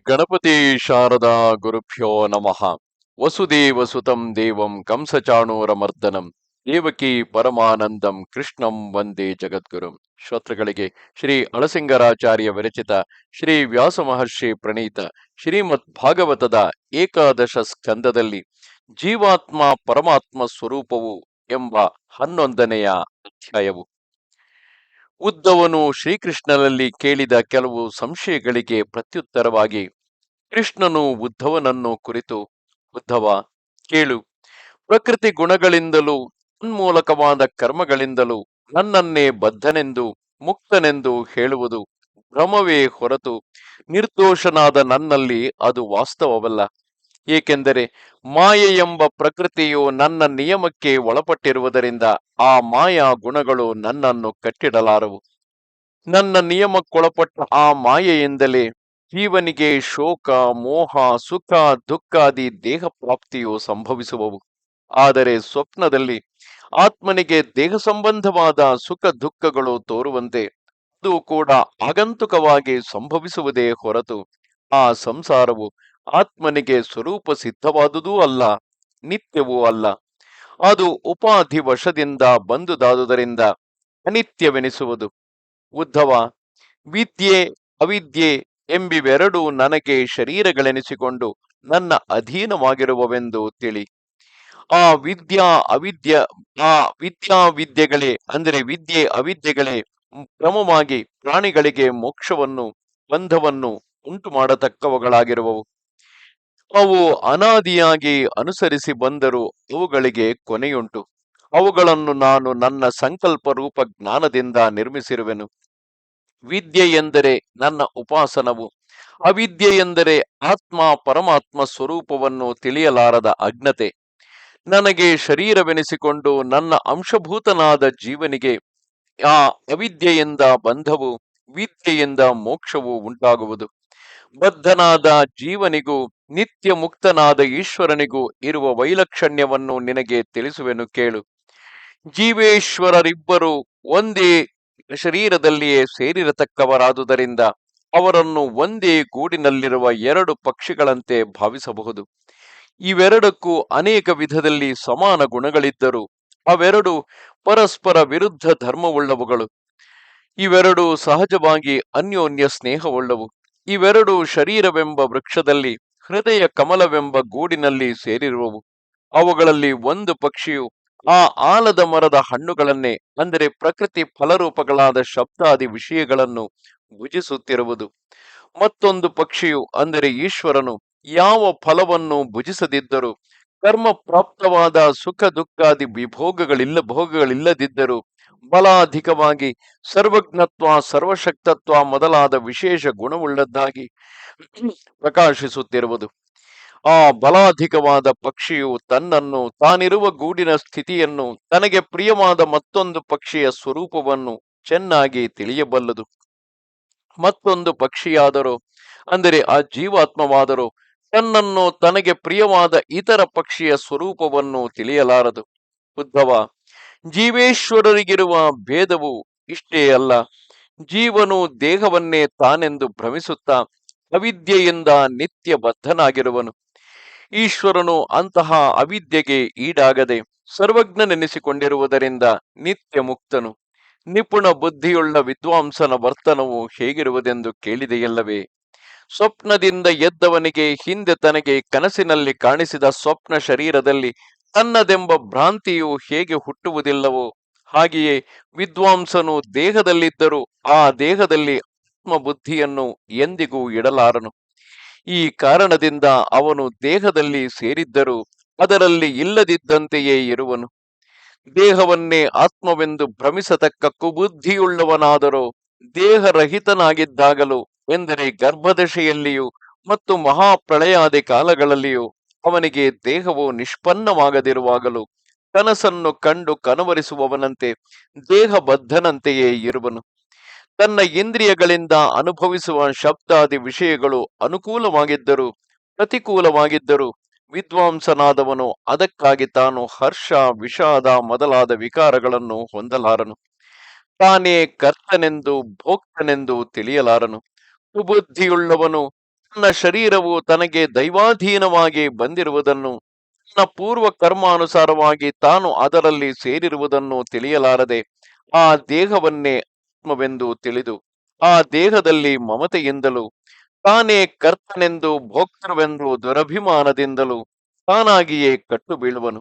ಗಣಪತಿ ಶಾರದಾ ಗುರುಭ್ಯೋ ನಮಃ. ವಸುದೇವ ಸುತಂ ದೇವಂ ಕಂಸಚಾಣೂರಮರ್ದನಂ ದೇವಕಿ ಪರಮಾನಂದಂ ಕೃಷ್ಣಂ ವಂದೇ ಜಗದ್ಗುರುಂ. ಶ್ರೋತೃಗಳಿಗೆ ಶ್ರೀ ಅಳಸಿಂಗರಾಚಾರ್ಯ ವಿರಚಿತ ಶ್ರೀ ವ್ಯಾಸ ಮಹರ್ಷಿ ಪ್ರಣೀತ ಶ್ರೀಮದ್ ಭಾಗವತದ ಏಕಾದಶ ಸ್ಕಂದದಲ್ಲಿ ಜೀವಾತ್ಮ ಪರಮಾತ್ಮ ಸ್ವರೂಪವು ಎಂಬ ಹನ್ನೊಂದನೆಯ ಅಧ್ಯಾಯವು. ಉದ್ದವನು ಶ್ರೀಕೃಷ್ಣನಲ್ಲಿ ಕೇಳಿದ ಕೆಲವು ಸಂಶಯಗಳಿಗೆ ಪ್ರತ್ಯುತ್ತರವಾಗಿ, ಕೃಷ್ಣನು ಉದ್ಧವನನ್ನು ಕುರಿತು ಉದ್ಧವ ಕೇಳು. ಪ್ರಕೃತಿ ಗುಣಗಳಿಂದಲೂ, ಉನ್ಮೂಲಕವಾದ ಕರ್ಮಗಳಿಂದಲೂ ನನ್ನನ್ನೇ ಬದ್ಧನೆಂದು, ಮುಕ್ತನೆಂದು ಹೇಳುವುದು ಭ್ರಮವೇ ಹೊರತು ನಿರ್ದೋಷನಾದ ನನ್ನಲ್ಲಿ ಅದು ವಾಸ್ತವವಲ್ಲ. ಏಕೆಂದರೆ ಮಾಯೆ ಎಂಬ ಪ್ರಕೃತಿಯು ನನ್ನ ನಿಯಮಕ್ಕೆ ಒಳಪಟ್ಟಿರುವುದರಿಂದ ಆ ಮಾಯಾ ಗುಣಗಳು ನನ್ನನ್ನು ಕಟ್ಟಿಡಲಾರವು. ನನ್ನ ನಿಯಮಕ್ಕೊಳಪಟ್ಟ ಆ ಮಾಯೆಯಿಂದಲೇ ಜೀವನಿಗೆ ಶೋಕ, ಮೋಹ, ಸುಖ ದುಃಖಾದಿ ದೇಹ ಪ್ರಾಪ್ತಿಯು ಸಂಭವಿಸುವವು. ಆದರೆ ಸ್ವಪ್ನದಲ್ಲಿ ಆತ್ಮನಿಗೆ ದೇಹ ಸಂಬಂಧವಾದ ಸುಖ, ದುಃಖಗಳು ತೋರುವಂತೆ ಅದು ಕೂಡ ಆಗಂತುಕವಾಗಿ ಸಂಭವಿಸುವುದೇ ಹೊರತು ಆ ಸಂಸಾರವು ಆತ್ಮನಿಗೆ ಸ್ವರೂಪ ಸಿದ್ಧವಾದುದೂ ಅಲ್ಲ, ನಿತ್ಯವೂ ಅಲ್ಲ. ಅದು ಉಪಾಧಿ ವಶದಿಂದ ಬಂದುದಾದುದರಿಂದ ಅನಿತ್ಯವೆನಿಸುವುದು. ಉದ್ಧವ, ವಿದ್ಯೆ, ಅವಿದ್ಯೆ ಎಂಬಿವೆರಡೂ ನನಗೆ ಶರೀರಗಳೆನಿಸಿಕೊಂಡು ನನ್ನ ಅಧೀನವಾಗಿರುವವೆಂದು ತಿಳಿ. ಆ ವಿದ್ಯಾ ಅವಿದ್ಯ, ಆ ವಿದ್ಯಾ ವಿದ್ಯೆಗಳೇ ಅಂದರೆ ವಿದ್ಯೆ ಅವಿದ್ಯೆಗಳೇ ಕ್ರಮವಾಗಿ ಪ್ರಾಣಿಗಳಿಗೆ ಮೋಕ್ಷವನ್ನು, ಬಂಧವನ್ನು ಉಂಟು ಮಾಡತಕ್ಕವುಗಳಾಗಿರುವವು ಅವು ಅನಾದಿಯಾಗಿ ಅನುಸರಿಸಿ ಬಂದರೂ ಅವುಗಳಿಗೆ ಕೊನೆಯುಂಟು. ಅವುಗಳನ್ನು ನಾನು ನನ್ನ ಸಂಕಲ್ಪ ರೂಪ ಜ್ಞಾನದಿಂದ ನಿರ್ಮಿಸಿರುವೆನು. ವಿದ್ಯೆ ಎಂದರೆ ನನ್ನ ಉಪಾಸನವು. ಅವಿದ್ಯೆ ಎಂದರೆ ಆತ್ಮ ಪರಮಾತ್ಮ ಸ್ವರೂಪವನ್ನು ತಿಳಿಯಲಾರದ ಅಜ್ಞತೆ. ನನಗೆ ಶರೀರವೆನಿಸಿಕೊಂಡು ನನ್ನ ಅಂಶಭೂತನಾದ ಜೀವನಿಗೆ ಆ ಅವಿದ್ಯೆಯಿಂದ ಬಂಧವು, ವಿದ್ಯೆಯಿಂದ ಮೋಕ್ಷವು ಉಂಟಾಗುವುದು. ಬದ್ಧನಾದ ಜೀವನಿಗೂ, ನಿತ್ಯ ಮುಕ್ತನಾದ ಈಶ್ವರನಿಗೂ ಇರುವ ವೈಲಕ್ಷಣ್ಯವನ್ನು ನಿನಗೆ ತಿಳಿಸುವೆನು ಕೇಳು. ಜೀವೇಶ್ವರರಿಬ್ಬರು ಒಂದೇ ಶರೀರದಲ್ಲಿಯೇ ಸೇರಿರತಕ್ಕವರಾದುದರಿಂದ ಅವರನ್ನು ಒಂದೇ ಗೂಡಿನಲ್ಲಿರುವ ಎರಡು ಪಕ್ಷಿಗಳಂತೆ ಭಾವಿಸಬಹುದು. ಇವೆರಡಕ್ಕೂ ಅನೇಕ ವಿಧದಲ್ಲಿ ಸಮಾನ ಗುಣಗಳಿದ್ದರೂ ಅವೆರಡು ಪರಸ್ಪರ ವಿರುದ್ಧ ಧರ್ಮವುಳ್ಳವುಗಳು. ಇವೆರಡು ಸಹಜವಾಗಿ ಅನ್ಯೋನ್ಯ ಸ್ನೇಹವುಳ್ಳವು. ಇವೆರಡು ಶರೀರವೆಂಬ ವೃಕ್ಷದಲ್ಲಿ, ಹೃದಯ ಕಮಲವೆಂಬ ಗೂಡಿನಲ್ಲಿ ಸೇರಿರುವವು. ಅವುಗಳಲ್ಲಿ ಒಂದು ಪಕ್ಷಿಯು ಆ ಆಲದ ಮರದ ಹಣ್ಣುಗಳನ್ನೇ, ಅಂದರೆ ಪ್ರಕೃತಿ ಫಲರೂಪಗಳಾದ ಶಬ್ದಾದಿ ವಿಷಯಗಳನ್ನು ಭುಜಿಸುತ್ತಿರುವುದು. ಮತ್ತೊಂದು ಪಕ್ಷಿಯು, ಅಂದರೆ ಈಶ್ವರನು, ಯಾವ ಫಲವನ್ನು ಭುಜಿಸದಿದ್ದರೂ ಕರ್ಮ ಪ್ರಾಪ್ತವಾದ ಸುಖ ದುಃಖಾದಿ ವಿಭೋಗಗಳಿಲ್ಲ, ಭೋಗಗಳಿಲ್ಲದಿದ್ದರೂ ಬಲಾಧಿಕವಾಗಿ ಸರ್ವಜ್ಞತ್ವ, ಸರ್ವಶಕ್ತತ್ವ ಮೊದಲಾದ ವಿಶೇಷ ಗುಣವುಳ್ಳದ್ದಾಗಿ ಪ್ರಕಾಶಿಸುತ್ತಿರುವುದು. ಆ ಬಲಾಧಿಕವಾದ ಪಕ್ಷಿಯು ತನ್ನನ್ನು ತಾನಿರುವ ಗೂಡಿನ ಸ್ಥಿತಿಯನ್ನು, ತನಗೆ ಪ್ರಿಯವಾದ ಮತ್ತೊಂದು ಪಕ್ಷಿಯ ಸ್ವರೂಪವನ್ನು ಚೆನ್ನಾಗಿ ತಿಳಿಯಬಲ್ಲದು. ಮತ್ತೊಂದು ಪಕ್ಷಿಯಾದರೂ, ಅಂದರೆ ಆ ಜೀವಾತ್ಮವಾದರೂ, ತನ್ನನ್ನು ತನಗೆ ಪ್ರಿಯವಾದ ಇತರ ಪಕ್ಷಿಯ ಸ್ವರೂಪವನ್ನು ತಿಳಿಯಲಾರದು. ಉದ್ಧವ ಜೀವೇಶ್ವರರಿಗಿರುವ ಭೇದವು ಇಷ್ಟೇ ಅಲ್ಲ. ಜೀವನು ದೇಹವನ್ನೇ ತಾನೆಂದು ಭ್ರಮಿಸುತ್ತಾ ಅವಿದ್ಯೆಯಿಂದ ನಿತ್ಯ ಬದ್ಧನಾಗಿರುವನು ಈಶ್ವರನು ಅಂತಹ ಅವಿದ್ಯೆಗೆ ಈಡಾಗದೆ ಸರ್ವಜ್ಞನೆನಿಸಿಕೊಂಡಿರುವುದರಿಂದ ನಿತ್ಯ ಮುಕ್ತನು ನಿಪುಣ ಬುದ್ಧಿಯುಳ್ಳ ವಿದ್ವಾಂಸನ ವರ್ತನವು ಹೇಗಿರುವುದೆಂದು ಕೇಳಿದೆಯಲ್ಲವೇ? ಸ್ವಪ್ನದಿಂದ ಎದ್ದವನಿಗೆ ಹಿಂದೆ ತನಗೆ ಕನಸಿನಲ್ಲಿ ಕಾಣಿಸಿದ ಸ್ವಪ್ನ ಶರೀರದಲ್ಲಿ ತನ್ನದೆಂಬ ಭ್ರಾಂತಿಯು ಹೇಗೆ ಹುಟ್ಟುವುದಿಲ್ಲವೋ ಹಾಗೆಯೇ ವಿದ್ವಾಂಸನು ದೇಹದಲ್ಲಿದ್ದರೂ ಆ ದೇಹದಲ್ಲಿ ಆತ್ಮಬುದ್ಧಿಯನ್ನು ಎಂದಿಗೂ ಇಡಲಾರನು. ಈ ಕಾರಣದಿಂದ ಅವನು ದೇಹದಲ್ಲಿ ಸೇರಿದ್ದರೂ ಅದರಲ್ಲಿ ಇಲ್ಲದಿದ್ದಂತೆಯೇ ಇರುವನು. ದೇಹವನ್ನೇ ಆತ್ಮವೆಂದು ಭ್ರಮಿಸತಕ್ಕ ಕುಬುದ್ಧಿಯುಳ್ಳವನಾದರೂ ದೇಹರಹಿತನಾಗಿದ್ದಾಗಲೂ, ಎಂದರೆ ಗರ್ಭದಶೆಯಲ್ಲಿಯೂ ಮತ್ತು ಮಹಾಪ್ರಳಯಾದಿ ಕಾಲಗಳಲ್ಲಿಯೂ ಅವನಿಗೆ ದೇಹವು ನಿಷ್ಪನ್ನವಾಗದಿರುವಾಗಲೂ ಕನಸನ್ನು ಕಂಡು ಕನವರಿಸುವವನಂತೆ ದೇಹಬದ್ಧನಂತೆಯೇ ಇರುವನು. ತನ್ನ ಇಂದ್ರಿಯಗಳಿಂದ ಅನುಭವಿಸುವ ಶಬ್ದಾದಿ ವಿಷಯಗಳು ಅನುಕೂಲವಾಗಿದ್ದರೂ ಪ್ರತಿಕೂಲವಾಗಿದ್ದರೂ ವಿದ್ವಾಂಸನಾದವನು ಅದಕ್ಕಾಗಿ ತಾನು ಹರ್ಷ, ವಿಷಾದ ಮೊದಲಾದ ವಿಕಾರಗಳನ್ನು ಹೊಂದಲಾರನು. ತಾನೇ ಕರ್ತನೆಂದು ಭೋಕ್ತನೆಂದು ತಿಳಿಯಲಾರನು. ಸುಬುದ್ಧಿಯುಳ್ಳವನು ತನ್ನ ಶರೀರವು ತನಗೆ ದೈವಾಧೀನವಾಗಿ ಬಂದಿರುವುದನ್ನು, ತನ್ನ ಪೂರ್ವ ಕರ್ಮಾನುಸಾರವಾಗಿ ತಾನು ಅದರಲ್ಲಿ ಸೇರಿರುವುದನ್ನು ತಿಳಿಯಲಾರದೆ ಆ ದೇಹವನ್ನೇ ಆತ್ಮವೆಂದು ತಿಳಿದು, ಆ ದೇಹದಲ್ಲಿ ಮಮತೆಯಿಂದಲೂ, ತಾನೇ ಕರ್ತನೆಂದು ಭೋಕ್ತೃವೆಂದು ದುರಭಿಮಾನದಿಂದಲೂ ತಾನಾಗಿಯೇ ಕಟ್ಟು ಬೀಳುವನು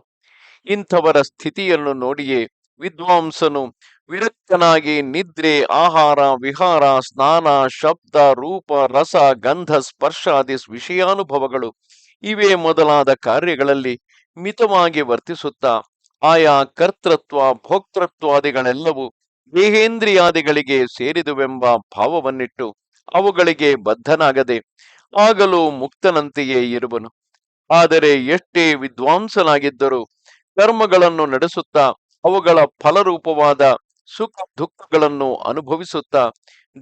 ಇಂಥವರ ಸ್ಥಿತಿಯನ್ನು ನೋಡಿಯೇ ವಿದ್ವಾಂಸನು ವಿರಕ್ತನಾಗಿ ನಿದ್ರೆ, ಆಹಾರ, ವಿಹಾರ, ಸ್ನಾನ, ಶಬ್ದ, ರೂಪ, ರಸ, ಗಂಧ ಸ್ಪರ್ಶಾದಿ ವಿಷಯಾನುಭವಗಳು ಇವೇ ಮೊದಲಾದ ಕಾರ್ಯಗಳಲ್ಲಿ ಮಿತವಾಗಿ ವರ್ತಿಸುತ್ತಾ ಆಯಾ ಕರ್ತೃತ್ವ, ಭೋಕ್ತೃತ್ವಾದಿಗಳೆಲ್ಲವೂ ದೇಹೇಂದ್ರಿಯಾದಿಗಳಿಗೆ ಸೇರಿದುವೆಂಬ ಭಾವವನ್ನಿಟ್ಟು ಅವುಗಳಿಗೆ ಬದ್ಧನಾಗದೆ ಆಗಲೂ ಮುಕ್ತನಂತೆಯೇ ಇರುವನು. ಆದರೆ ಎಷ್ಟೇ ವಿದ್ವಾಂಸನಾಗಿದ್ದರೂ ಕರ್ಮಗಳನ್ನು ನಡೆಸುತ್ತಾ ಅವುಗಳ ಫಲರೂಪವಾದ ಸುಖ ದುಃಖಗಳನ್ನು ಅನುಭವಿಸುತ್ತಾ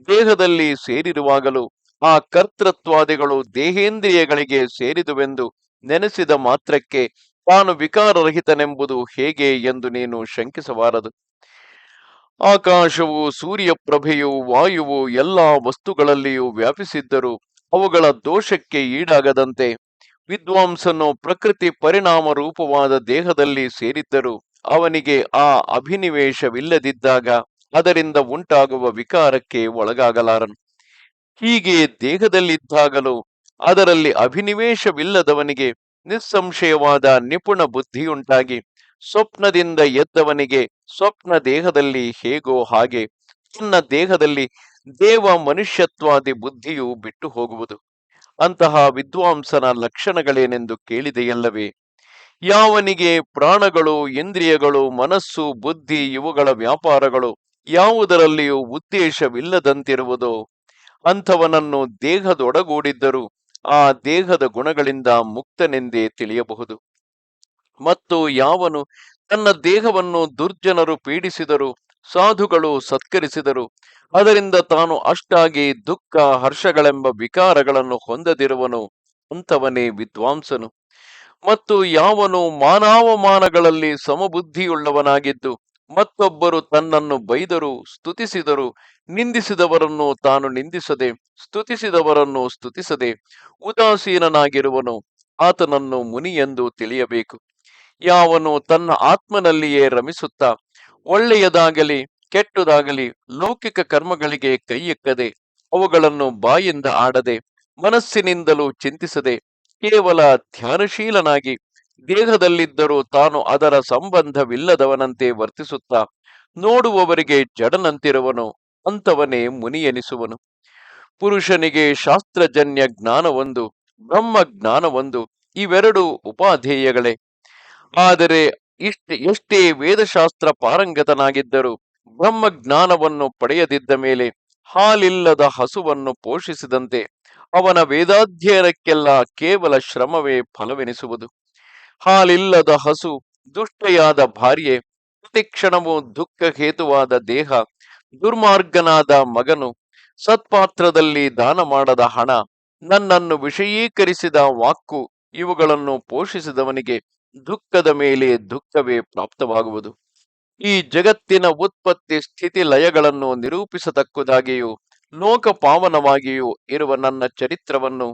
ದೇಹದಲ್ಲಿ ಸೇರಿರುವಾಗಲೂ ಆ ಕರ್ತೃತ್ವಾದಿಗಳು ದೇಹೇಂದ್ರಿಯಗಳಿಗೆ ಸೇರಿದುವೆಂದು ನೆನೆಸಿದ ಮಾತ್ರಕ್ಕೆ ತಾನು ವಿಕಾರರಹಿತನೆಂಬುದು ಹೇಗೆ ಎಂದು ನೀನು ಶಂಕಿಸಬಾರದು. ಆಕಾಶವು ಸೂರ್ಯಪ್ರಭೆಯು ವಾಯುವು ಎಲ್ಲಾ ವಸ್ತುಗಳಲ್ಲಿಯೂ ವ್ಯಾಪಿಸಿದ್ದರೂ ಅವುಗಳ ದೋಷಕ್ಕೆ ಈಡಾಗದಂತೆ ವಿದ್ವಾಂಸನು ಪ್ರಕೃತಿ ಪರಿಣಾಮ ರೂಪವಾದ ದೇಹದಲ್ಲಿ ಸೇರಿದ್ದರೂ ಅವನಿಗೆ ಆ ಅಭಿನಿವೇಶವಿಲ್ಲದಿದ್ದಾಗ ಅದರಿಂದ ಉಂಟಾಗುವ ವಿಕಾರಕ್ಕೆ ಒಳಗಾಗಲಾರನು. ಹೀಗೆ ದೇಹದಲ್ಲಿದ್ದಾಗಲೂ ಅದರಲ್ಲಿ ಅಭಿನಿವೇಶವಿಲ್ಲದವನಿಗೆ ನಿಸ್ಸಂಶಯವಾದ ನಿಪುಣ ಬುದ್ಧಿಯುಂಟಾಗಿ ಸ್ವಪ್ನದಿಂದ ಎದ್ದವನಿಗೆ ಸ್ವಪ್ನ ದೇಹದಲ್ಲಿ ಹೇಗೋ ಹಾಗೆ ತನ್ನ ದೇಹದಲ್ಲಿ ದೇವ ಮನುಷ್ಯತ್ವಾದಿ ಬುದ್ಧಿಯು ಬಿಟ್ಟು ಹೋಗುವುದು. ಅಂತಹ ವಿದ್ವಾಂಸನ ಲಕ್ಷಣಗಳೇನೆಂದು ಕೇಳಿದೆಯಲ್ಲವೇ? ಯಾವನಿಗೆ ಪ್ರಾಣಗಳು, ಇಂದ್ರಿಯಗಳು, ಮನಸ್ಸು, ಬುದ್ಧಿ ಇವುಗಳ ವ್ಯಾಪಾರಗಳು, ಯಾವುದರಲ್ಲಿಯೂ ಉದ್ದೇಶವಿಲ್ಲದಂತಿರುವುದೋ, ಅಂಥವನನ್ನು ದೇಹದೊಡಗೂಡಿದ್ದರೂ ಆ ದೇಹದ ಗುಣಗಳಿಂದ ಮುಕ್ತನೆಂದೇ ತಿಳಿಯಬಹುದು. ಮತ್ತು ಯಾವನು ತನ್ನ ದೇಹವನ್ನು ದುರ್ಜನರು ಪೀಡಿಸಿದರು, ಸಾಧುಗಳು ಸತ್ಕರಿಸಿದರು, ಅದರಿಂದ ತಾನು ಅಷ್ಟಾಗಿ ದುಃಖ, ಹರ್ಷಗಳೆಂಬ ವಿಕಾರಗಳನ್ನು ಹೊಂದದಿರುವನು, ಅಂಥವನೇ ವಿದ್ವಾಂಸನು. ಮತ್ತು ಯಾವನು ಮಾನಾವಮಾನಗಳಲ್ಲಿ ಸಮಬುದ್ಧಿಯುಳ್ಳವನಾಗಿದ್ದು ಮತ್ತೊಬ್ಬರು ತನ್ನನ್ನು ಬೈದರು ಸ್ತುತಿಸಿದರು ನಿಂದಿಸಿದವರನ್ನು ತಾನು ನಿಂದಿಸದೆ, ಸ್ತುತಿಸಿದವರನ್ನು ಸ್ತುತಿಸದೆ ಉದಾಸೀನನಾಗಿರುವನು ಆತನನ್ನು ಮುನಿ ಎಂದು ತಿಳಿಯಬೇಕು. ಯಾವನು ತನ್ನ ಆತ್ಮನಲ್ಲಿಯೇ ರಮಿಸುತ್ತಾ ಒಳ್ಳೆಯದಾಗಲಿ ಕೆಟ್ಟದಾಗಲಿ ಲೌಕಿಕ ಕರ್ಮಗಳಿಗೆ ಕೈಯೆಕ್ಕದೆ ಅವುಗಳನ್ನು ಬಾಯಿಂದ ಆಡದೆ ಮನಸ್ಸಿನಿಂದಲೂ ಚಿಂತಿಸದೆ ಕೇವಲ ಧ್ಯಾನಶೀಲನಾಗಿ ದೇಹದಲ್ಲಿದ್ದರೂ ತಾನು ಅದರ ಸಂಬಂಧವಿಲ್ಲದವನಂತೆ ವರ್ತಿಸುತ್ತಾ ನೋಡುವವರಿಗೆ ಜಡನಂತಿರುವನು, ಅಂತವನೇ ಮುನಿಯೆನಿಸುವನು ಪುರುಷನಿಗೆ ಶಾಸ್ತ್ರಜನ್ಯ ಜ್ಞಾನವೊಂದು ಬ್ರಹ್ಮ ಜ್ಞಾನವೊಂದು ಇವೆರಡು ಉಪಾಧೇಯಗಳೇ. ಆದರೆ ಇಷ್ಟ, ಎಷ್ಟೇ ವೇದಶಾಸ್ತ್ರ ಪಾರಂಗತನಾಗಿದ್ದರೂ ಬ್ರಹ್ಮ ಜ್ಞಾನವನ್ನು ಪಡೆಯದಿದ್ದ ಮೇಲೆ ಹಾಲಿಲ್ಲದ ಹಸುವನ್ನು ಪೋಷಿಸಿದಂತೆ ಅವನ ವೇದಾಧ್ಯಯನಕ್ಕೆಲ್ಲ ಕೇವಲ ಶ್ರಮವೇ ಫಲವೆನಿಸುವುದು. ಹಾಲಿಲ್ಲದ ಹಸು, ದುಷ್ಟೆಯಾದ ಭಾರ್ಯೆ, ಪ್ರತಿಕ್ಷಣವೂ ದುಃಖ ಹೇತುವಾದ ದೇಹ, ದುರ್ಮಾರ್ಗನಾದ ಮಗನು, ಸತ್ಪಾತ್ರದಲ್ಲಿ ದಾನ ಮಾಡದ ಹಣ, ನನ್ನನ್ನು ವಿಷಯೀಕರಿಸಿದ ವಾಕ್ಕು, ಇವುಗಳನ್ನು ಪೋಷಿಸಿದವನಿಗೆ ದುಃಖದ ಮೇಲೆ ದುಃಖವೇ ಪ್ರಾಪ್ತವಾಗುವುದು. ಈ ಜಗತ್ತಿನ ಉತ್ಪತ್ತಿ ಸ್ಥಿತಿ ಲಯಗಳನ್ನು ನಿರೂಪಿಸತಕ್ಕುದಾಗಿಯೂ ಲೋಕಪಾವನವಾಗಿಯೂ ಇರುವ ನನ್ನ ಚರಿತ್ರವನ್ನು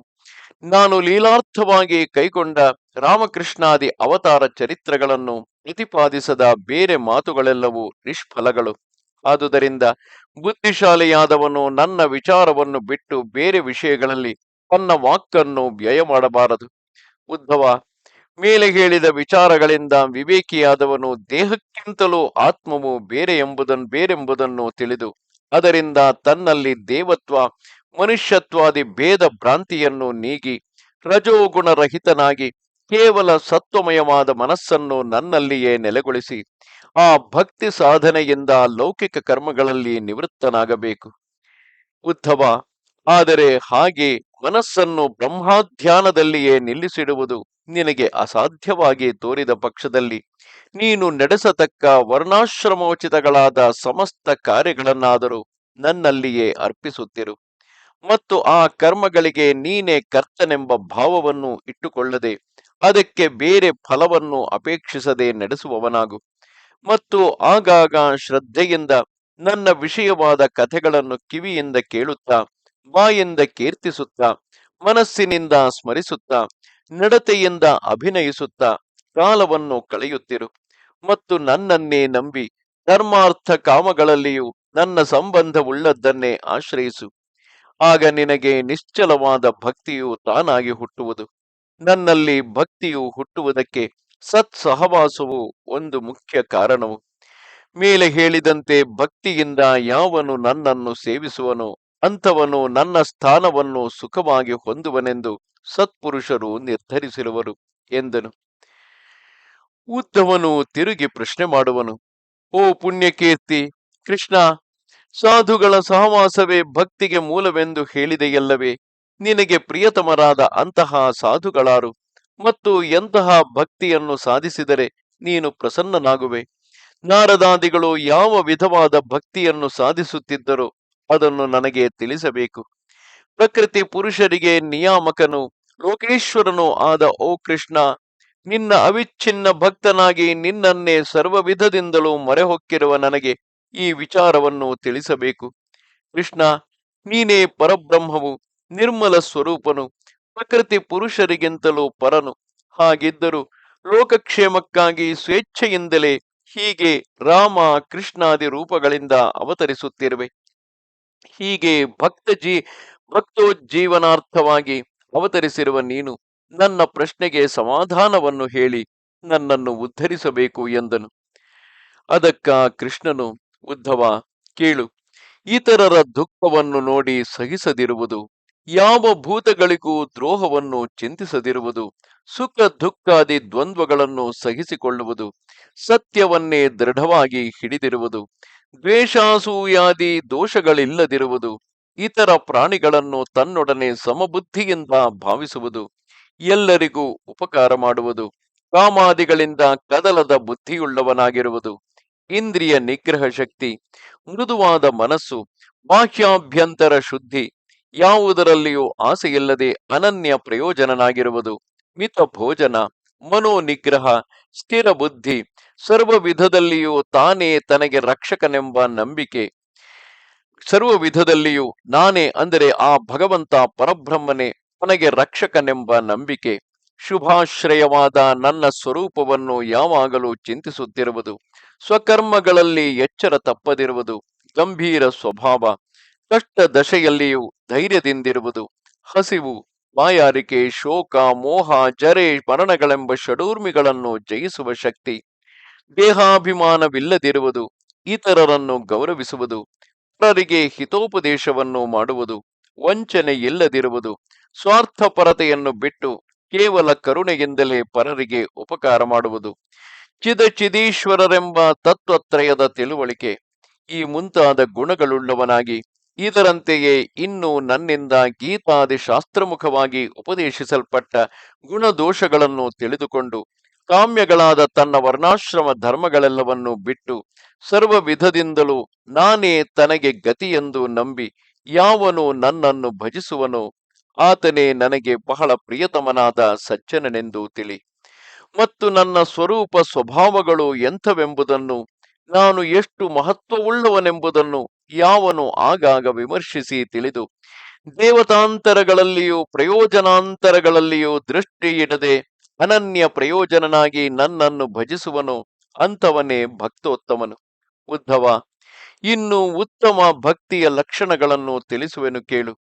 ನಾನು ಲೀಲಾರ್ಥವಾಗಿ ಕೈಗೊಂಡ ರಾಮಕೃಷ್ಣಾದಿ ಅವತಾರ ಚರಿತ್ರಗಳನ್ನು ಪ್ರತಿಪಾದಿಸದ ಬೇರೆ ಮಾತುಗಳೆಲ್ಲವೂ ನಿಷ್ಫಲಗಳು. ಆದುದರಿಂದ ಬುದ್ಧಿಶಾಲಿಯಾದವನು ನನ್ನ ವಿಚಾರವನ್ನು ಬಿಟ್ಟು ಬೇರೆ ವಿಷಯಗಳಲ್ಲಿ ತನ್ನ ವಾಕ್ಕನ್ನು ವ್ಯಯ ಮಾಡಬಾರದು. ಉದ್ಧವ, ಮೇಲೆ ಹೇಳಿದ ವಿಚಾರಗಳಿಂದ ವಿವೇಕಿಯಾದವನು ದೇಹಕ್ಕಿಂತಲೂ ಆತ್ಮವು ಬೇರೆ ಎಂಬುದನ್ನು ಬೇರೆಂಬುದನ್ನು ತಿಳಿದು ಅದರಿಂದ ತನ್ನಲ್ಲಿ ದೇವತ್ವ, ಮನುಷ್ಯತ್ವಾದಿ ಭೇದ ಭ್ರಾಂತಿಯನ್ನು ನೀಗಿ ರಜೋಗುಣರಹಿತನಾಗಿ ಕೇವಲ ಸತ್ವಮಯವಾದ ಮನಸ್ಸನ್ನು ನನ್ನಲ್ಲಿಯೇ ನೆಲೆಗೊಳಿಸಿ ಆ ಭಕ್ತಿ ಸಾಧನೆಯಿಂದ ಲೌಕಿಕ ಕರ್ಮಗಳಲ್ಲಿ ನಿವೃತ್ತನಾಗಬೇಕು. ಉದ್ಧವ, ಆದರೆ ಹಾಗೆ ಮನಸ್ಸನ್ನು ಬ್ರಹ್ಮಾಧ್ಯಾನದಲ್ಲಿಯೇ ನಿಲ್ಲಿಸಿಡುವುದು ನಿನಗೆ ಅಸಾಧ್ಯವಾಗಿ ತೋರಿದ ಪಕ್ಷದಲ್ಲಿ ನೀನು ನಡೆಸತಕ್ಕ ವರ್ಣಾಶ್ರಮೋಚಿತಗಳಾದ ಸಮಸ್ತ ಕಾರ್ಯಗಳನ್ನಾದರೂ ನನ್ನಲ್ಲಿಯೇ ಅರ್ಪಿಸುತ್ತಿರು. ಮತ್ತು ಆ ಕರ್ಮಗಳಿಗೆ ನೀನೇ ಕರ್ತನೆಂಬ ಭಾವವನ್ನು ಇಟ್ಟುಕೊಳ್ಳದೆ, ಅದಕ್ಕೆ ಬೇರೆ ಫಲವನ್ನು ಅಪೇಕ್ಷಿಸದೆ ನಡೆಸುವವನಾಗು. ಮತ್ತು ಆಗಾಗ ಶ್ರದ್ಧೆಯಿಂದ ನನ್ನ ವಿಷಯವಾದ ಕಥೆಗಳನ್ನು ಕಿವಿಯಿಂದ ಕೇಳುತ್ತಾ, ಬಾಯಿಂದ ಕೀರ್ತಿಸುತ್ತಾ, ಮನಸ್ಸಿನಿಂದ ಸ್ಮರಿಸುತ್ತಾ, ನಡತೆಯಿಂದ ಅಭಿನಯಿಸುತ್ತಾ ಕಾಲವನ್ನು ಕಳೆಯುತ್ತಿರು. ಮತ್ತು ನನ್ನನ್ನೇ ನಂಬಿ ಧರ್ಮಾರ್ಥ ಕಾಮಗಳಲ್ಲಿಯೂ ನನ್ನ ಸಂಬಂಧವುಳ್ಳದ್ದನ್ನೇ ಆಶ್ರಯಿಸು. ಆಗ ನಿನಗೆ ನಿಶ್ಚಲವಾದ ಭಕ್ತಿಯು ತಾನಾಗಿ ಹುಟ್ಟುವುದು. ನನ್ನಲ್ಲಿ ಭಕ್ತಿಯು ಹುಟ್ಟುವುದಕ್ಕೆ ಸತ್ ಸಹವಾಸವು ಒಂದು ಮುಖ್ಯ ಕಾರಣವು. ಮೇಲೆ ಹೇಳಿದಂತೆ ಭಕ್ತಿಯಿಂದ ಯಾವನು ನನ್ನನ್ನು ಸೇವಿಸುವನೋ ಅಂಥವನು ನನ್ನ ಸ್ಥಾನವನ್ನು ಸುಖವಾಗಿ ಹೊಂದುವನೆಂದು ಸತ್ಪುರುಷರು ನಿರ್ಧರಿಸಿರುವರು ಎಂದನು. ಉದ್ದವನು ತಿರುಗಿ ಪ್ರಶ್ನೆ ಮಾಡುವನು, ಓ ಪುಣ್ಯಕೀರ್ತಿ, ಕೃಷ್ಣ, ಸಾಧುಗಳ ಸಹವಾಸವೇ ಭಕ್ತಿಗೆ ಮೂಲವೆಂದು ಹೇಳಿದೆಯಲ್ಲವೇ, ನಿನಗೆ ಪ್ರಿಯತಮರಾದ ಅಂತಹ ಸಾಧುಗಳಾರು ಮತ್ತು ಎಂತಹ ಭಕ್ತಿಯನ್ನು ಸಾಧಿಸಿದರೆ ನೀನು ಪ್ರಸನ್ನನಾಗುವೆ. ನಾರದಾದಿಗಳು ಯಾವ ವಿಧವಾದ ಭಕ್ತಿಯನ್ನು ಸಾಧಿಸುತ್ತಿದ್ದರೋ ಅದನ್ನು ನನಗೆ ತಿಳಿಸಬೇಕು. ಪ್ರಕೃತಿ ಪುರುಷರಿಗೆ ನಿಯಾಮಕನು, ಲೋಕೇಶ್ವರನು ಆದ ಓ ಕೃಷ್ಣ ನಿನ್ನ ಅವಿಚ್ಛಿನ್ನ ಭಕ್ತನಾಗಿ ನಿನ್ನನ್ನೇ ಸರ್ವವಿಧದಿಂದಲೂ ಮೊರೆಹೊಕ್ಕಿರುವ ನನಗೆ ಈ ವಿಚಾರವನ್ನು ತಿಳಿಸಬೇಕು. ಕೃಷ್ಣ, ನೀನೇ ಪರಬ್ರಹ್ಮವು, ನಿರ್ಮಲ ಸ್ವರೂಪನು, ಪ್ರಕೃತಿ ಪುರುಷರಿಗಿಂತಲೂ ಪರನು. ಹಾಗಿದ್ದರೂ ಲೋಕಕ್ಷೇಮಕ್ಕಾಗಿ ಸ್ವೇಚ್ಛೆಯಿಂದಲೇ ಹೀಗೆ ರಾಮ, ಕೃಷ್ಣಾದಿ ರೂಪಗಳಿಂದ ಅವತರಿಸುತ್ತಿರುವೆ. ಹೀಗೆ ಭಕ್ತ ಜೀ ಭಕ್ತೋಜ್ಜೀವನಾರ್ಥವಾಗಿ ಅವತರಿಸಿರುವ ನೀನು ನನ್ನ ಪ್ರಶ್ನೆಗೆ ಸಮಾಧಾನವನ್ನು ಹೇಳಿ ನನ್ನನ್ನು ಉದ್ಧರಿಸಬೇಕು ಎಂದನು. ಅದಕ್ಕ ಕೃಷ್ಣನು, ಉದ್ಧವ, ಕೇಳು. ಇತರರ ದುಃಖವನ್ನು ನೋಡಿ ಸಹಿಸದಿರುವುದು, ಯಾವ ಭೂತಗಳಿಗೂ ದ್ರೋಹವನ್ನು ಚಿಂತಿಸದಿರುವುದು, ಸುಖ ದುಃಖಾದಿ ದ್ವಂದ್ವಗಳನ್ನು ಸಹಿಸಿಕೊಳ್ಳುವುದು, ಸತ್ಯವನ್ನೇ ದೃಢವಾಗಿ ಹಿಡಿದಿರುವುದು, ದ್ವೇಷಾಸೂಯಾದಿ ದೋಷಗಳಿಲ್ಲದಿರುವುದು, ಇತರ ಪ್ರಾಣಿಗಳನ್ನು ತನ್ನೊಡನೆ ಸಮಬುದ್ಧಿಯಿಂದ ಭಾವಿಸುವುದು ಎಲ್ಲರಿಗೂ ಉಪಕಾರ ಮಾಡುವುದು. ಕಾಮಾದಿಗಳಿಂದ ಕದಲದ ಬುದ್ಧಿಯುಳ್ಳವನಾಗಿರುವುದು. ಇಂದ್ರಿಯ ನಿಗ್ರಹ ಶಕ್ತಿ, ಮೃದುವಾದ ಮನಸ್ಸು, ಬಾಹ್ಯಾಭ್ಯಂತರ ಶುದ್ಧಿ, ಯಾವುದರಲ್ಲಿಯೂ ಆಸೆಯಿಲ್ಲದೆ ಅನನ್ಯ ಪ್ರಯೋಜನನಾಗಿರುವುದು. ಮಿತ ಭೋಜನ, ಮನೋನಿಗ್ರಹ, ಸ್ಥಿರ ಬುದ್ಧಿ, ಸರ್ವ ವಿಧದಲ್ಲಿಯೂ ತಾನೇ ತನಗೆ ರಕ್ಷಕನೆಂಬ ನಂಬಿಕೆ. ಸರ್ವ ವಿಧದಲ್ಲಿಯೂ ನಾನೇ ಅಂದರೆ ಆ ಭಗವಂತ ಪರಬ್ರಹ್ಮನೇ ತನಗೆ ರಕ್ಷಕನೆಂಬ ನಂಬಿಕೆ. ಶುಭಾಶ್ರಯವಾದ ನನ್ನ ಸ್ವರೂಪವನ್ನು ಯಾವಾಗಲೂ ಚಿಂತಿಸುತ್ತಿರುವುದು. ಸ್ವಕರ್ಮಗಳಲ್ಲಿ ಎಚ್ಚರ ತಪ್ಪದಿರುವುದು. ಗಂಭೀರ ಸ್ವಭಾವ. ಕಷ್ಟ ದಶೆಯಲ್ಲಿಯೂ ಧೈರ್ಯದಿಂದಿರುವುದು. ಹಸಿವು, ಬಾಯಾರಿಕೆ, ಶೋಕ, ಮೋಹ, ಜರೆ, ಮರಣಗಳೆಂಬ ಷಡೂರ್ಮಿಗಳನ್ನು ಜಯಿಸುವ ಶಕ್ತಿ. ದೇಹಾಭಿಮಾನವಿಲ್ಲದಿರುವುದು. ಇತರರನ್ನು ಗೌರವಿಸುವುದು. ಇತರರಿಗೆ ಹಿತೋಪದೇಶವನ್ನು ಮಾಡುವುದು. ವಂಚನೆ ಇಲ್ಲದಿರುವುದು ಸ್ವಾರ್ಥಪರತೆಯನ್ನು ಬಿಟ್ಟು ಕೇವಲ ಕರುಣೆಯಿಂದಲೇ ಪರರಿಗೆ ಉಪಕಾರ ಮಾಡುವುದು. ಚಿದ ಚಿದೀಶ್ವರರೆಂಬ ತತ್ವತ್ರಯದ ತಿಳುವಳಿಕೆ ಈ ಮುಂತಾದ ಗುಣಗಳುಳ್ಳವನಾಗಿ, ಇದರಂತೆಯೇ ಇನ್ನು ನನ್ನಿಂದ ಗೀತಾದಿ ಶಾಸ್ತ್ರಮುಖವಾಗಿ ಉಪದೇಶಿಸಲ್ಪಟ್ಟ ಗುಣದೋಷಗಳನ್ನು ತಿಳಿದುಕೊಂಡು, ಕಾಮ್ಯಗಳಾದ ತನ್ನ ವರ್ಣಾಶ್ರಮ ಧರ್ಮಗಳೆಲ್ಲವನ್ನು ಬಿಟ್ಟು ಸರ್ವ ವಿಧದಿಂದಲೂ ನಾನೇ ತನಗೆ ಗತಿಯೆಂದು ನಂಬಿ, ಯಾವನು ನನ್ನನ್ನು ಭಜಿಸುವನೋ ಆತನೇ ನನಗೆ ಬಹಳ ಪ್ರಿಯತಮನಾದ ಸಜ್ಜನನೆಂದು ತಿಳಿ. ಮತ್ತು ನನ್ನ ಸ್ವರೂಪ ಸ್ವಭಾವಗಳು ಎಂಥವೆಂಬುದನ್ನು, ನಾನು ಎಷ್ಟು ಮಹತ್ವವುಳ್ಳವನೆಂಬುದನ್ನು ಯಾವನು ಆಗಾಗ ವಿಮರ್ಶಿಸಿ ತಿಳಿದು, ದೇವತಾಂತರಗಳಲ್ಲಿಯೂ ಪ್ರಯೋಜನಾಂತರಗಳಲ್ಲಿಯೂ ದೃಷ್ಟಿಯಿಡದೆ ಅನನ್ಯ ಪ್ರಯೋಜನನಾಗಿ ನನ್ನನ್ನು ಭಜಿಸುವನು ಅಂಥವನೇ ಭಕ್ತೋತ್ತಮನು. ಉದ್ಧವ, ಇನ್ನು ಉತ್ತಮ ಭಕ್ತಿಯ ಲಕ್ಷಣಗಳನ್ನು ತಿಳಿಸುವೆನು ಕೇಳು.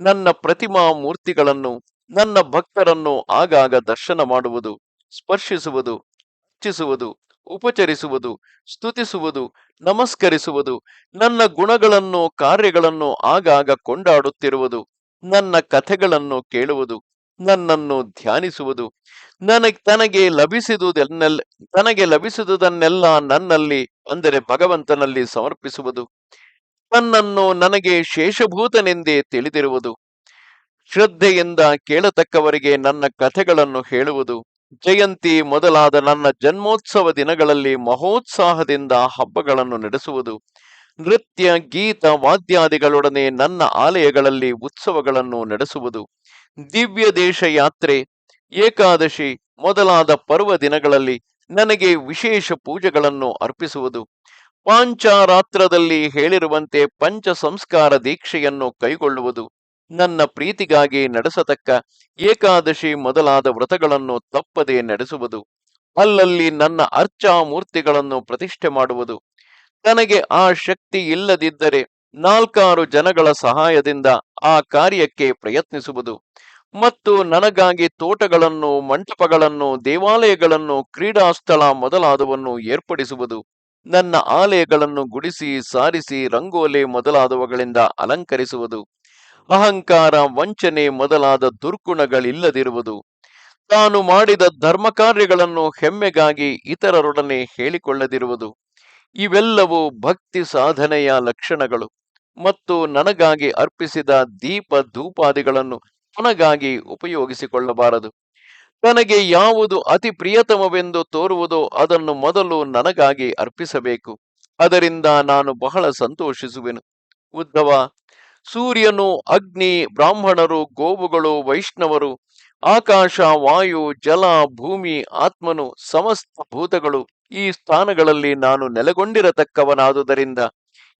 ನನ್ನ ಪ್ರತಿಮಾ ಮೂರ್ತಿಗಳನ್ನು, ನನ್ನ ಭಕ್ತರನ್ನು ಆಗಾಗ ದರ್ಶನ ಮಾಡುವುದು, ಸ್ಪರ್ಶಿಸುವುದು, ಅರ್ಚಿಸುವುದು, ಉಪಚರಿಸುವುದು, ಸ್ತುತಿಸುವುದು, ನಮಸ್ಕರಿಸುವುದು, ನನ್ನ ಗುಣಗಳನ್ನು, ಕಾರ್ಯಗಳನ್ನು ಆಗಾಗ ಕೊಂಡಾಡುತ್ತಿರುವುದು, ನನ್ನ ಕಥೆಗಳನ್ನು ಕೇಳುವುದು, ನನ್ನನ್ನು ಧ್ಯಾನಿಸುವುದು, ನನಗೆ ತನಗೆ ಲಭಿಸಿದುದನ್ನೆಲ್ಲ ತನಗೆ ಲಭಿಸಿದುದನ್ನೆಲ್ಲ ನನ್ನಲ್ಲಿ, ಅಂದರೆ ಭಗವಂತನಲ್ಲಿ ಸಮರ್ಪಿಸುವುದು. ತನ್ನನ್ನು ನನಗೆ ಶೇಷಭೂತನೆಂದೇ ತಿಳಿದಿರುವುದು. ಶ್ರದ್ಧೆಯಿಂದ ಕೇಳತಕ್ಕವರಿಗೆ ನನ್ನ ಕಥೆಗಳನ್ನು ಹೇಳುವುದು. ಜಯಂತಿ ಮೊದಲಾದ ನನ್ನ ಜನ್ಮೋತ್ಸವ ದಿನಗಳಲ್ಲಿ ಮಹೋತ್ಸಾಹದಿಂದ ಹಬ್ಬಗಳನ್ನು ನಡೆಸುವುದು. ನೃತ್ಯ, ಗೀತ, ವಾದ್ಯಾದಿಗಳೊಡನೆ ನನ್ನ ಆಲಯಗಳಲ್ಲಿ ಉತ್ಸವಗಳನ್ನು ನಡೆಸುವುದು. ದಿವ್ಯ ದೇಶ ಯಾತ್ರೆ ಏಕಾದಶಿ ಮೊದಲಾದ ಪರ್ವ ದಿನಗಳಲ್ಲಿ ನನಗೆ ವಿಶೇಷ ಪೂಜೆಗಳನ್ನು ಅರ್ಪಿಸುವುದು. ಪಾಂಚಾರಾತ್ರದಲ್ಲಿ ಹೇಳಿರುವಂತೆ ಪಂಚ ಸಂಸ್ಕಾರ ದೀಕ್ಷೆಯನ್ನು ಕೈಗೊಳ್ಳುವುದು ನನ್ನ ಪ್ರೀತಿಗಾಗಿ ನಡೆಸತಕ್ಕ ಏಕಾದಶಿ ಮೊದಲಾದ ವ್ರತಗಳನ್ನು ತಪ್ಪದೆ ನಡೆಸುವುದು. ಅಲ್ಲಲ್ಲಿ ನನ್ನ ಅರ್ಚಾ ಮೂರ್ತಿಗಳನ್ನು ಪ್ರತಿಷ್ಠೆ ಮಾಡುವುದು. ತನಗೆ ಆ ಶಕ್ತಿ ಇಲ್ಲದಿದ್ದರೆ ನಾಲ್ಕಾರು ಜನಗಳ ಸಹಾಯದಿಂದ ಆ ಕಾರ್ಯಕ್ಕೆ ಪ್ರಯತ್ನಿಸುವುದು. ಮತ್ತು ನನಗಾಗಿ ತೋಟಗಳನ್ನು, ಮಂಟಪಗಳನ್ನು, ದೇವಾಲಯಗಳನ್ನು, ಕ್ರೀಡಾಸ್ಥಳ ಮೊದಲಾದವನ್ನು ಏರ್ಪಡಿಸುವುದು. ನನ್ನ ಆಲಯಗಳನ್ನು ಗುಡಿಸಿ, ಸಾರಿಸಿ, ರಂಗೋಲೆ ಮೊದಲಾದವುಗಳಿಂದ ಅಲಂಕರಿಸುವುದು, ಅಹಂಕಾರ, ವಂಚನೆ ಮೊದಲಾದ ದುರ್ಗುಣಗಳಿಲ್ಲದಿರುವುದು. ತಾನು ಮಾಡಿದ ಧರ್ಮ ಕಾರ್ಯಗಳನ್ನು ಹೆಮ್ಮೆಗಾಗಿ ಇತರರೊಡನೆ ಹೇಳಿಕೊಳ್ಳದಿರುವುದು. ಇವೆಲ್ಲವೂ ಭಕ್ತಿ ಸಾಧನೆಯ ಲಕ್ಷಣಗಳು ಮತ್ತು ನನಗಾಗಿ ಅರ್ಪಿಸಿದ ದೀಪ ಧೂಪಾದಿಗಳನ್ನು ತನಗಾಗಿ ಉಪಯೋಗಿಸಿಕೊಳ್ಳಬಾರದು. ತನಗೆ ಯಾವುದು ಅತಿ ಪ್ರಿಯತಮವೆಂದು ತೋರುವುದೋ ಅದನ್ನು ಮೊದಲು ನನಗಾಗಿ ಅರ್ಪಿಸಬೇಕು. ಅದರಿಂದ ನಾನು ಬಹಳ ಸಂತೋಷಿಸುವೆನು. ಉದ್ಧವ ಸೂರ್ಯನು, ಅಗ್ನಿ, ಬ್ರಾಹ್ಮಣರು, ಗೋವುಗಳು, ವೈಷ್ಣವರು, ಆಕಾಶ, ವಾಯು, ಜಲ, ಭೂಮಿ, ಆತ್ಮನು, ಸಮಸ್ತ ಭೂತಗಳು ಈ ಸ್ಥಾನಗಳಲ್ಲಿ ನಾನು ನೆಲೆಗೊಂಡಿರತಕ್ಕವನಾದುದರಿಂದ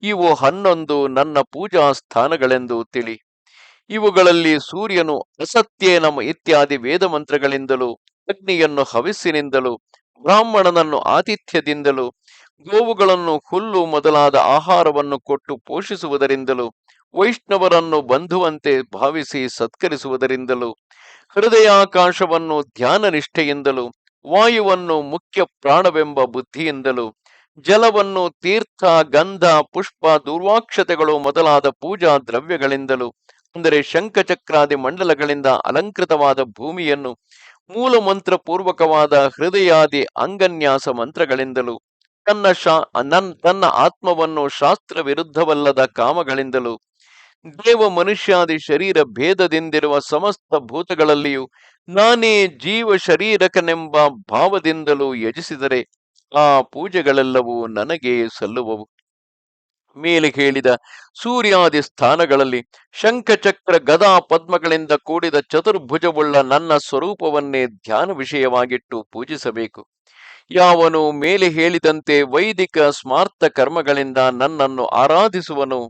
ಇವು ಹನ್ನೊಂದು ನನ್ನ ಪೂಜಾ ಸ್ಥಾನಗಳೆಂದು ತಿಳಿ. ಇವುಗಳಲ್ಲಿ ಸೂರ್ಯನು ಅಸತ್ಯೇನಮ ಇತ್ಯಾದಿ ವೇದ ಮಂತ್ರಗಳಿಂದಲೂ ಅಗ್ನಿಯನ್ನು ಹವಿಸ್ಸಿನಿಂದಲೂ, ಬ್ರಾಹ್ಮಣನನ್ನು ಆತಿಥ್ಯದಿಂದಲೂ, ಗೋವುಗಳನ್ನು ಹುಲ್ಲು ಮೊದಲಾದ ಆಹಾರವನ್ನು ಕೊಟ್ಟು ಪೋಷಿಸುವುದರಿಂದಲೂ, ವೈಷ್ಣವರನ್ನು ಬಂಧುವಂತೆ ಭಾವಿಸಿ ಸತ್ಕರಿಸುವುದರಿಂದಲೂ, ಹೃದಯಾಕಾಶವನ್ನು ಧ್ಯಾನ ನಿಷ್ಠೆಯಿಂದಲೂ ವಾಯುವನ್ನು ಮುಖ್ಯ ಪ್ರಾಣವೆಂಬ ಬುದ್ಧಿಯಿಂದಲೂ, ಜಲವನ್ನು ತೀರ್ಥ, ಗಂಧ, ಪುಷ್ಪ, ದುರ್ವಾಕ್ಷತೆಗಳು ಮೊದಲಾದ ಪೂಜಾ ದ್ರವ್ಯಗಳಿಂದಲೂ ಅಂದರೆ ಶಂಖಚಕ್ರಾದಿ ಮಂಡಲಗಳಿಂದ ಅಲಂಕೃತವಾದ ಭೂಮಿಯನ್ನು ಮೂಲ ಮಂತ್ರ ಪೂರ್ವಕವಾದ ಹೃದಯಾದಿ ಅಂಗನ್ಯಾಸ ಮಂತ್ರಗಳಿಂದಲೂ, ತನ್ನ ಶಾ, ನನ್, ತನ್ನ ಆತ್ಮವನ್ನು ಶಾಸ್ತ್ರ ವಿರುದ್ಧವಲ್ಲದ ಕಾಮಗಳಿಂದಲೂ, ದೇವ ಮನುಷ್ಯಾದಿ ಶರೀರ ಭೇದದಿಂದಿರುವ ಸಮಸ್ತ ಭೂತಗಳಲ್ಲಿಯೂ ನಾನೇ ಜೀವ ಶರೀರಕನೆಂಬ ಭಾವದಿಂದಲೂ ಯಜಿಸಿದರೆ ಆ ಪೂಜೆಗಳೆಲ್ಲವೂ ನನಗೆ ಸಲ್ಲುವವು. ಮೇಲೆ ಹೇಳಿದ ಸೂರ್ಯಾದಿ ಸ್ಥಾನಗಳಲ್ಲಿ ಶಂಖಚಕ್ರ ಗದಾ ಪದ್ಮಗಳಿಂದ ಕೂಡಿದ ಚತುರ್ಭುಜವುಳ್ಳ ನನ್ನ ಸ್ವರೂಪವನ್ನೇ ಧ್ಯಾನ ವಿಷಯವಾಗಿಟ್ಟು ಪೂಜಿಸಬೇಕು. ಯಾವನು ಮೇಲೆ ಹೇಳಿದಂತೆ ವೈದಿಕ ಸ್ಮಾರ್ಥ ಕರ್ಮಗಳಿಂದ ನನ್ನನ್ನು ಆರಾಧಿಸುವನು,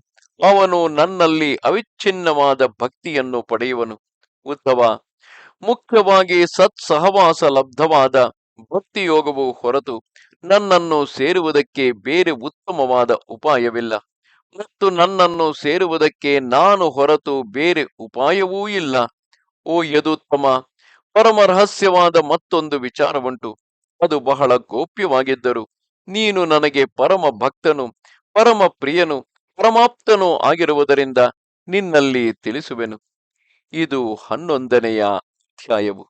ಅವನು ನನ್ನಲ್ಲಿ ಅವಿಚ್ಛಿನ್ನವಾದ ಭಕ್ತಿಯನ್ನು ಪಡೆಯುವನು. ಉದ್ಧವ ಮುಖ್ಯವಾಗಿ ಸತ್ಸಹವಾಸ ಲಬ್ಧವಾದ ಭಕ್ತಿಯೋಗವು ಹೊರತು ನನ್ನನ್ನು ಸೇರುವುದಕ್ಕೆ ಬೇರೆ ಉತ್ತಮವಾದ ಉಪಾಯವಿಲ್ಲ. ಮತ್ತು ನನ್ನನ್ನು ಸೇರುವುದಕ್ಕೆ ನಾನು ಹೊರತು ಬೇರೆ ಉಪಾಯವೂ ಇಲ್ಲ. ಓ ಯದುತ್ತಮ, ಪರಮ ರಹಸ್ಯವಾದ ಮತ್ತೊಂದು ವಿಚಾರವುಂಟು. ಅದು ಬಹಳ ಗೋಪ್ಯವಾಗಿದ್ದರು ನೀನು ನನಗೆ ಪರಮ ಭಕ್ತನು, ಪರಮ ಪ್ರಿಯನು, ಪರಮಾಪ್ತನೂ ಆಗಿರುವುದರಿಂದ ನಿನ್ನಲ್ಲಿ ತಿಳಿಸುವೆನು. ಇದು ಹನ್ನೊಂದನೆಯ ಅಧ್ಯಾಯವು.